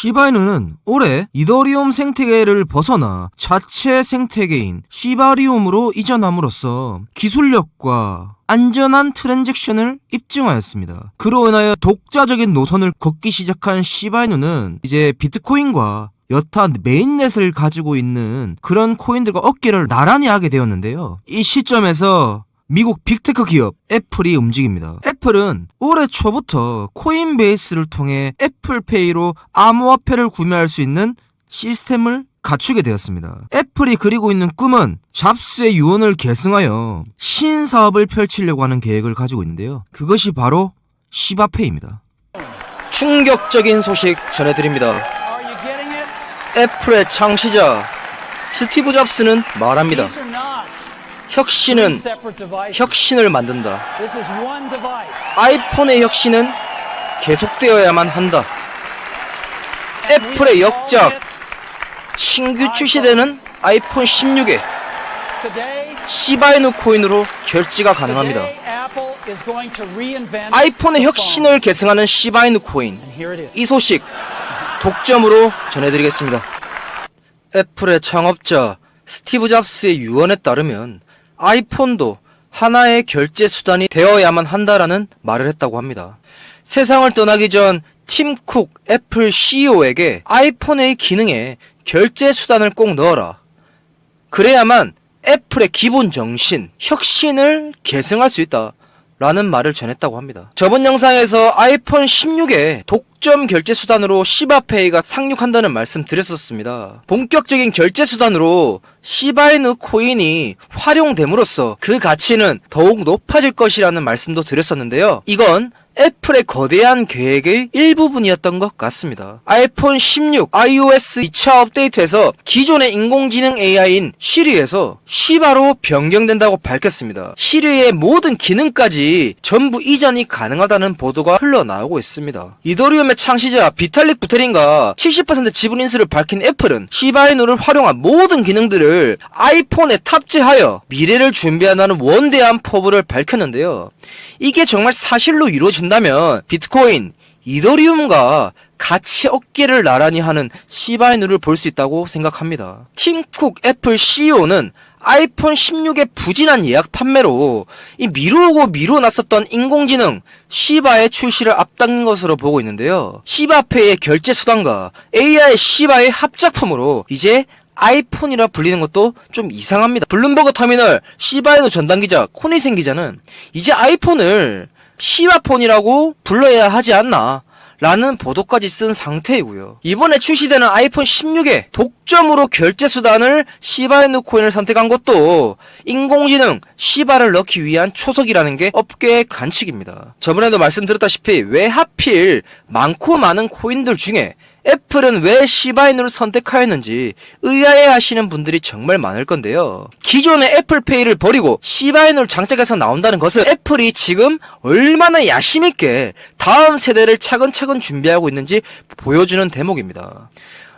시바이누는 올해 이더리움 생태계를 벗어나 자체 생태계인 시바리움으로 이전함으로써 기술력과 안전한 트랜잭션을 입증하였습니다. 그로 인하여 독자적인 노선을 걷기 시작한 시바이누는 이제 비트코인과 여타 메인넷을 가지고 있는 그런 코인들과 어깨를 나란히 하게 되었는데요. 이 시점에서 미국 빅테크 기업 애플이 움직입니다. 애플은 올해 초부터 코인베이스를 통해 애플페이로 암호화폐를 구매할 수 있는 시스템을 갖추게 되었습니다. 애플이 그리고 있는 꿈은 잡스의 유언을 계승하여 신사업을 펼치려고 하는 계획을 가지고 있는데요. 그것이 바로 시바페이입니다. 충격적인 소식 전해드립니다. 애플의 창시자 스티브 잡스는 말합니다. 혁신은. 혁신을 만든다. 아이폰의 혁신은 계속되어야만 한다. 애플의 역작 신규 출시되는 아이폰 16에 Today, 시바이누 코인으로 결제가 가능합니다. 아이폰의 혁신을 계승하는 시바이누 코인. 이 소식 독점으로 전해드리겠습니다. 애플의 창업자 스티브 잡스의 유언에 따르면 아이폰도 하나의 결제 수단이 되어야만 한다라는 말을 했다고 합니다. 세상을 떠나기 전 팀쿡 애플 CEO에게 아이폰의 기능에 결제 수단을 꼭 넣어라. 그래야만 애플의 기본 정신, 혁신을 계승할 수 있다. 라는 말을 전했다고 합니다. 저번 영상에서 아이폰 16에 독점 결제 수단으로 시바페이가 상륙한다는 말씀 드렸었습니다. 본격적인 결제 수단으로 시바이누 코인이 활용됨으로써 그 가치는 더욱 높아질 것이라는 말씀도 드렸었는데요. 이건 애플의 거대한 계획의 일부분이었던 것 같습니다. 아이폰 16 iOS 2차 업데이트에서 기존의 인공지능 AI인 시리에서 시바로 변경된다고 밝혔습니다. 시리의 모든 기능까지 전부 이전이 가능하다는 보도가 흘러나오고 있습니다. 이더리움의 창시자 비탈릭 부테린과 70% 지분 인수를 밝힌 애플은 시바이누를 활용한 모든 기능들을 아이폰에 탑재하여 미래를 준비한다는 원대한 포부를 밝혔는데요. 이게 정말 사실로 이루어진 다면 비트코인, 이더리움과 같이 어깨를 나란히 하는 시바이누를 볼 수 있다고 생각합니다. 팀쿡 애플 CEO는 아이폰 16의 부진한 예약 판매로 이 미루고 미뤄놨었던 인공지능 시바의 출시를 앞당긴 것으로 보고 있는데요. 시바페이의 결제 수단과 AI 시바의 합작품으로 이제 아이폰이라 불리는 것도 좀 이상합니다. 블룸버그 터미널 시바이누 전담 기자 코니센 기자는 이제 아이폰을 시바폰이라고 불러야 하지 않나 라는 보도까지 쓴 상태이고요. 이번에 출시되는 아이폰 16에 독점으로 결제 수단을 시바이누 코인을 선택한 것도 인공지능 시바를 넣기 위한 초석이라는 게 업계의 관측입니다. 저번에도 말씀드렸다시피 왜 하필 많고 많은 코인들 중에 애플은 왜 시바인으로 선택하였는지 의아해 하시는 분들이 정말 많을 건데요. 기존의 애플페이를 버리고 시바인으로 장착해서 나온다는 것은 애플이 지금 얼마나 야심있게 다음 세대를 차근차근 준비하고 있는지 보여주는 대목입니다.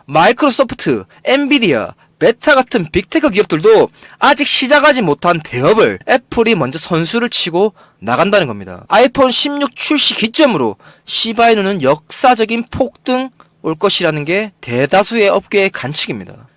마이크로소프트, 엔비디아, 메타 같은 빅테크 기업들도 아직 시작하지 못한 대업을 애플이 먼저 선수를 치고 나간다는 겁니다. 아이폰 16 출시 기점으로 시바이누는 역사적인 폭등 올 것이라는 게 대다수의 업계의 관측입니다.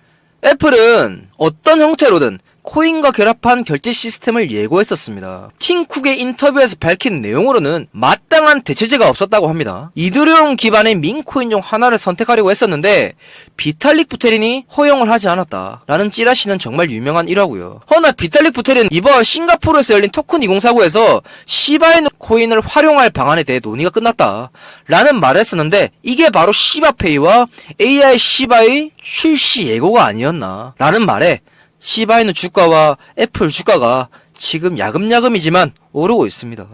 애플은 어떤 형태로든 코인과 결합한 결제 시스템을 예고했었습니다. 팀쿡의 인터뷰에서 밝힌 내용으로는 마땅한 대체제가 없었다고 합니다. 이드리움 기반의 민코인 중 하나를 선택하려고 했었는데 비탈릭 부테린이 허용을 하지 않았다. 라는 찌라시는 정말 유명한 일화고요. 허나 비탈릭 부테린 이번 싱가포르에서 열린 토큰 2049에서 시바이누 코인을 활용할 방안에 대해 논의가 끝났다. 라는 말을 했었는데 이게 바로 시바페이와 AI 시바의 출시 예고가 아니었나. 라는 말에 시바이누 주가와 애플 주가가 지금 야금야금이지만 오르고 있습니다.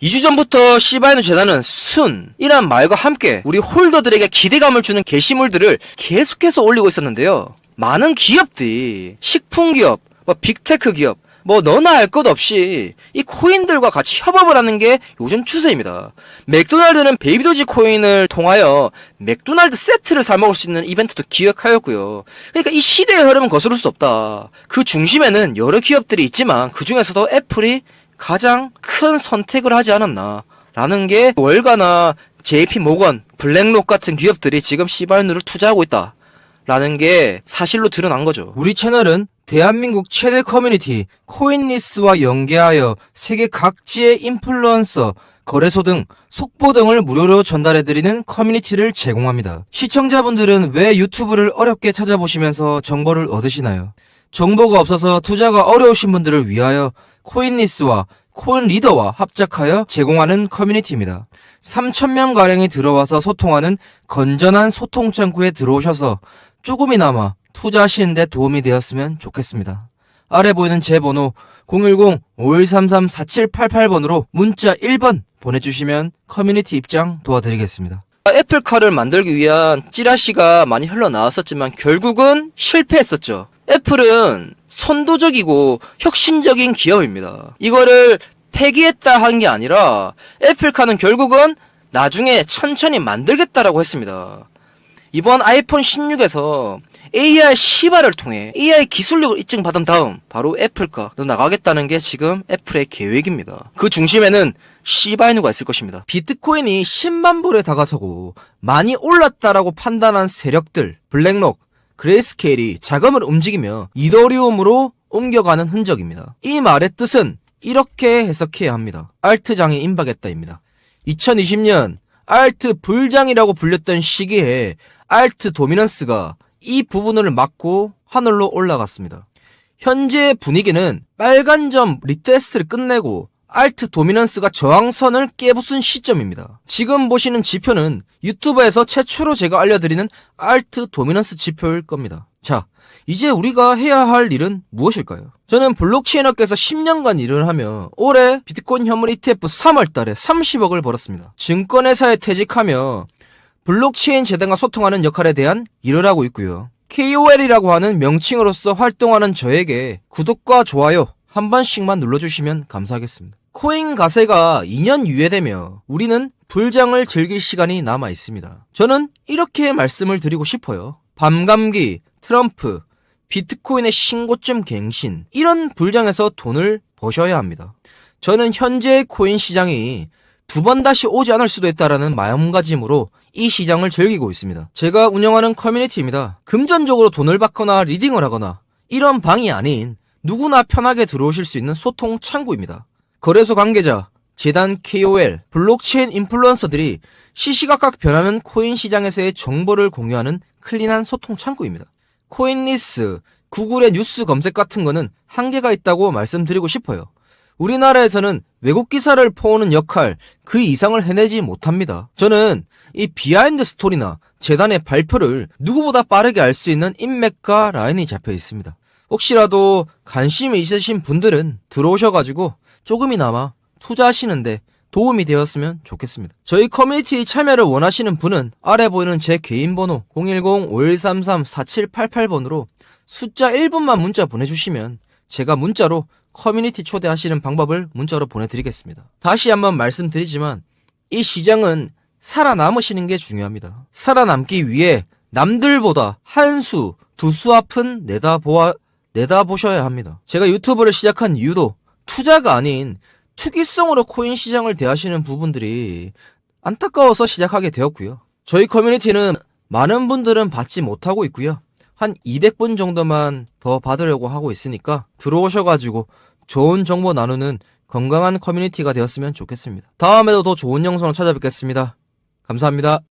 2주 전부터 시바이누 재단은 순이란 말과 함께 우리 홀더들에게 기대감을 주는 게시물들을 계속해서 올리고 있었는데요. 많은 기업들이 식품기업, 뭐 빅테크 기업, 뭐 너나 할것 없이 이 코인들과 같이 협업을 하는 게 요즘 추세입니다. 맥도날드는 베이비도지 코인을 통하여 맥도날드 세트를 사 먹을 수 있는 이벤트도 기획하였고요. 그러니까 이 시대의 흐름은 거스를 수 없다. 그 중심에는 여러 기업들이 있지만 그 중에서도 애플이 가장 큰 선택을 하지 않았나. 라는 게 월가나 JP 모건, 블랙록 같은 기업들이 지금 시바이누를 투자하고 있다. 라는 게 사실로 드러난 거죠. 우리 채널은 대한민국 최대 커뮤니티 코인리스와 연계하여 세계 각지의 인플루언서, 거래소 등 속보 등을 무료로 전달해드리는 커뮤니티를 제공합니다. 시청자분들은 왜 유튜브를 어렵게 찾아보시면서 정보를 얻으시나요? 정보가 없어서 투자가 어려우신 분들을 위하여 코인리스와 코인 리더와 합작하여 제공하는 커뮤니티입니다. 3,000명가량이 들어와서 소통하는 건전한 소통 창구에 들어오셔서 조금이나마 투자하시는 데 도움이 되었으면 좋겠습니다. 아래 보이는 제 번호 010-5133-4788번으로 문자 1번 보내주시면 커뮤니티 입장 도와드리겠습니다. 애플카를 만들기 위한 찌라시가 많이 흘러나왔었지만 결국은 실패했었죠. 애플은 선도적이고 혁신적인 기업입니다. 이거를 폐기했다 한 게 아니라 애플카는 결국은 나중에 천천히 만들겠다라고 했습니다. 이번 아이폰 16에서 AI 시바를 통해 AI 기술력을 입증받은 다음 바로 애플카로 나가겠다는 게 지금 애플의 계획입니다. 그 중심에는 시바이누가 있을 것입니다. 비트코인이 10만 불에 다가서고 많이 올랐다라고 판단한 세력들, 블랙록, 그레이스케일이 자금을 움직이며 이더리움으로 옮겨가는 흔적입니다. 이 말의 뜻은 이렇게 해석해야 합니다. 알트장에 임박했다입니다. 2020년 알트 불장이라고 불렸던 시기에 알트 도미넌스가 이 부분을 막고 하늘로 올라갔습니다. 현재 분위기는 빨간 점 리테스트를 끝내고 알트 도미넌스가 저항선을 깨부순 시점입니다. 지금 보시는 지표는 유튜브에서 최초로 제가 알려드리는 알트 도미넌스 지표일 겁니다. 자, 이제 우리가 해야 할 일은 무엇일까요? 저는 블록체인 업계에서 10년간 일을 하며 올해 비트코인 현물 ETF 3월 달에 30억을 벌었습니다. 증권회사에 퇴직하며 블록체인 재단과 소통하는 역할에 대한 일을 하고 있고요. KOL이라고 하는 명칭으로서 활동하는 저에게 구독과 좋아요 한 번씩만 눌러주시면 감사하겠습니다. 코인 가세가 2년 유예되며 우리는 불장을 즐길 시간이 남아 있습니다. 저는 이렇게 말씀을 드리고 싶어요. 밤감기, 트럼프, 비트코인의 신고점 갱신, 이런 불장에서 돈을 버셔야 합니다. 저는 현재 코인 시장이 두 번 다시 오지 않을 수도 있다라는 마음가짐으로 이 시장을 즐기고 있습니다. 제가 운영하는 커뮤니티입니다. 금전적으로 돈을 받거나 리딩을 하거나 이런 방이 아닌 누구나 편하게 들어오실 수 있는 소통 창구입니다. 거래소 관계자, 재단 KOL, 블록체인 인플루언서들이 시시각각 변하는 코인 시장에서의 정보를 공유하는 클린한 소통 창구입니다. 코인리스, 구글의 뉴스 검색 같은 거는 한계가 있다고 말씀드리고 싶어요. 우리나라에서는 외국 기사를 퍼오는 역할 그 이상을 해내지 못합니다. 저는 이 비하인드 스토리나 재단의 발표를 누구보다 빠르게 알 수 있는 인맥과 라인이 잡혀 있습니다. 혹시라도 관심이 있으신 분들은 들어오셔가지고 조금이나마 투자하시는데 도움이 되었으면 좋겠습니다. 저희 커뮤니티 참여를 원하시는 분은 아래 보이는 제 개인 번호 010-5133-4788번으로 숫자 1번만 문자 보내주시면 제가 문자로 커뮤니티 초대하시는 방법을 문자로 보내드리겠습니다. 다시 한번 말씀드리지만 이 시장은 살아남으시는 게 중요합니다. 살아남기 위해 남들보다 한 수, 두 수 앞은 내다보아, 내다보셔야 합니다. 제가 유튜브를 시작한 이유도 투자가 아닌 투기성으로 코인 시장을 대하시는 부분들이 안타까워서 시작하게 되었고요. 저희 커뮤니티는 많은 분들은 받지 못하고 있고요. 한 200분 정도만 더 받으려고 하고 있으니까 들어오셔가지고 좋은 정보 나누는 건강한 커뮤니티가 되었으면 좋겠습니다. 다음에도 더 좋은 영상으로 찾아뵙겠습니다. 감사합니다.